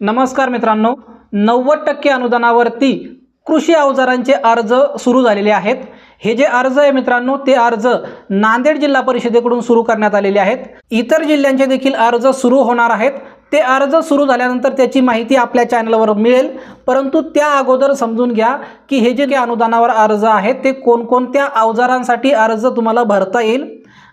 नमस्कार मित्रांनो नव्वद टक्के अनुदानावरती कृषी अवजारांचे अर्ज सुरू झालेले आहेत. हे जे अर्ज आहे मित्रांनो ते अर्ज नांदेड जिल्हा परिषदेकडून सुरू करण्यात आलेले आहेत. इतर जिल्ह्यांचे देखील अर्ज सुरू होणार आहेत. ते अर्ज सुरू झाल्यानंतर त्याची माहिती आपल्या चॅनलवर मिळेल. परंतु त्या अगोदर समजून घ्या की हे जे काही अनुदानावर अर्ज आहेत ते कोणकोणत्या अवजारांसाठी अर्ज तुम्हाला भरता येईल.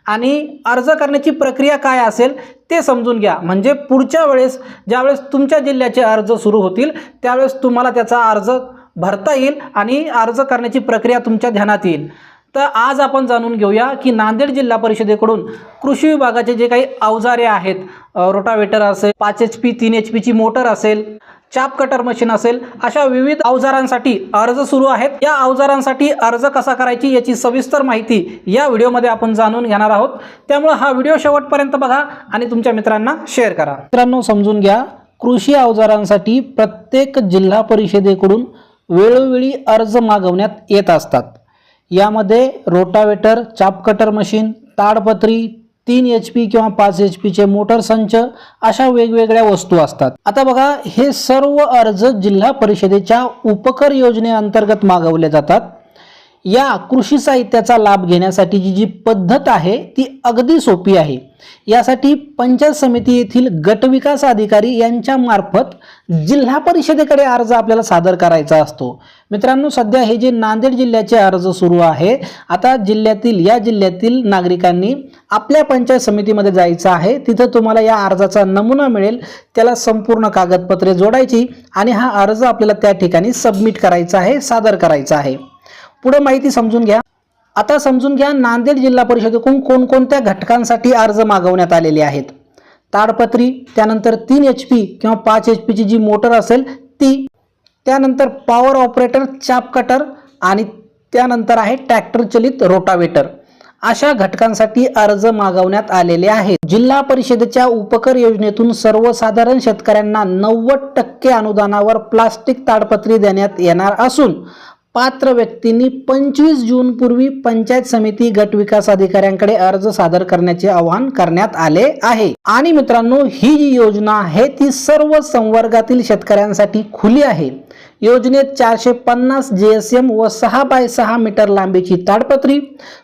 आणि अर्ज करण्याची प्रक्रिया काय असेल ते समजून घ्या. म्हणजे पुढच्या वेळेस ज्यावेळेस तुमच्या जिल्ह्याचे अर्ज सुरू होतील त्यावेळेस तुम्हाला त्याचा अर्ज भरता येईल आणि अर्ज करण्याची प्रक्रिया तुमच्या ध्यानात येईल. तर आज आपण जाणून घेऊया की नांदेड जिल्हा परिषदेकडून कृषी विभागाचे जे काही अवजारे आहेत रोटावेटर असेल पाच एच पी तीन एच पीची मोटर असेल चाप कटर मशीन असेल अशा विविध अवजारांसाठी अर्ज सुरू आहेत. या अवजारांसाठी अर्ज कसा करायची याची सविस्तर माहिती या व्हिडिओमध्ये आपण जाणून घेणार आहोत. त्यामुळे हा व्हिडिओ शेवटपर्यंत बघा आणि तुमच्या मित्रांना शेअर करा. मित्रांनो समजून घ्या कृषी अवजारांसाठी प्रत्येक जिल्हा परिषदेकडून वेळोवेळी अर्ज मागवण्यात येत असतात. यामध्ये रोटावेटर चाप कटर मशीन ताडपत्री तीन एच पी किंवा पाच एच पीचे मोटर संच अशा वेगवेगळ्या वस्तू असतात. आता बघा हे सर्व अर्ज जिल्हा परिषदेच्या उपकर योजनेअंतर्गत मागवले जातात. या कृषी साहित्याचा लाभ घेण्यासाठीची जी पद्धत आहे ती अगदी सोपी आहे. यासाठी पंचायत समिती येथील गटविकास अधिकारी यांच्या मार्फत जिल्हा परिषदेकडे अर्ज आपल्याला सादर करायचा असतो. मित्रांनो सध्या हे जे नांदेड जिल्ह्याचे अर्ज सुरू आहे आता जिल्ह्यातील या जिल्ह्यातील नागरिकांनी आपल्या पंचायत समितीमध्ये जायचं आहे. तिथं तुम्हाला या अर्जाचा नमुना मिळेल त्याला संपूर्ण कागदपत्रे जोडायची आणि हा अर्ज आपल्याला त्या ठिकाणी सबमिट करायचा आहे सादर करायचा आहे. पुढे माहिती समजून घ्या. आता समजून घ्या नांदेड जिल्हा परिषदेकडून कोणकोणत्या घटकांसाठी अर्ज मागवण्यात आलेले आहेत? ताडपत्री त्यानंतर तीन एच पी किंवा पाच एच पीची जी मोटर असेल ती. त्यानंतर पॉवर ऑपरेटर चाप कटर आणि त्यानंतर आहे ट्रॅक्टर चलित रोटावेटर अशा घटकांसाठी अर्ज मागवण्यात आलेले आहेत. जिल्हा परिषदेच्या उपकर योजनेतून सर्वसाधारण शेतकऱ्यांना नव्वद टक्के अनुदानावर प्लास्टिक ताडपत्री देण्यात येणार असून पात्र व्यक्तींनी पंचवीस जून पूर्वी पंचायत समिती गट विकास अधिकाऱ्यांकडे अर्ज सादर करण्याचे आवाहन करण्यात आले आहे. आणि मित्रांनो ही जी योजना आहे ती सर्व संवर्गातील शेतकऱ्यांसाठी खुली आहे. योजनेत चारशे पन्नास जे एस एम व सहा बाय सहा मीटर लांबीची ताडपत्री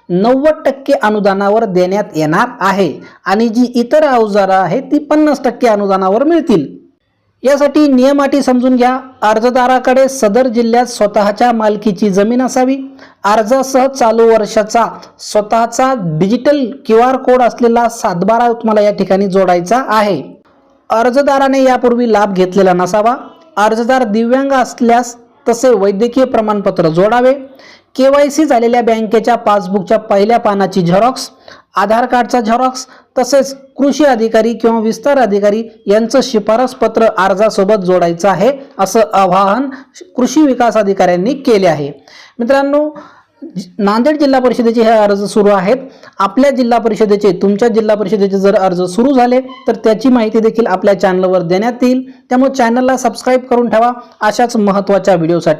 नव्वद टक्के अनुदानावर देण्यात येणार आहे. आणि जी इतर अवजारं आहेत ती पन्नास टक्के अनुदानावर मिळतील. यासाठी नियम अटी समजून घ्या. अर्जदाराकडे सदर जिल्ह्यात स्वतःच्या मालकीची जमीन असावी. अर्जासह चालू वर्षाचा स्वतःचा डिजिटल क्यू आर कोड असलेला सातबारा तुम्हाला या ठिकाणी जोडायचा आहे. अर्जदाराने यापूर्वी लाभ घेतलेला नसावा. अर्जदार दिव्यांग असल्यास तसे वैद्यकीय प्रमाणपत्र जोडावे. के वाय सी झालेल्या बँकेच्या पासबुकच्या पहिल्या पानाची झेरॉक्स आधार कार्डचा झेरॉक्स तसेच कृषी अधिकारी किंवा विस्तार अधिकारी यांचं शिफारस पत्र अर्जासोबत जोडायचं आहे असं आवाहन कृषी विकास अधिकाऱ्यांनी केले आहे. मित्रांनो नांदेड जिल्हा परिषदेचे हे अर्ज सुरू आहेत. आपल्या जिल्हा परिषदेचे तुमच्या जिल्हा परिषदेचे जर अर्ज सुरू झाले तर त्याची माहिती देखील आपल्या चॅनलवर देण्यात येईल. त्यामुळे चॅनलला सबस्क्राईब करून ठेवा. अशाच महत्त्वाच्या व्हिडिओसाठी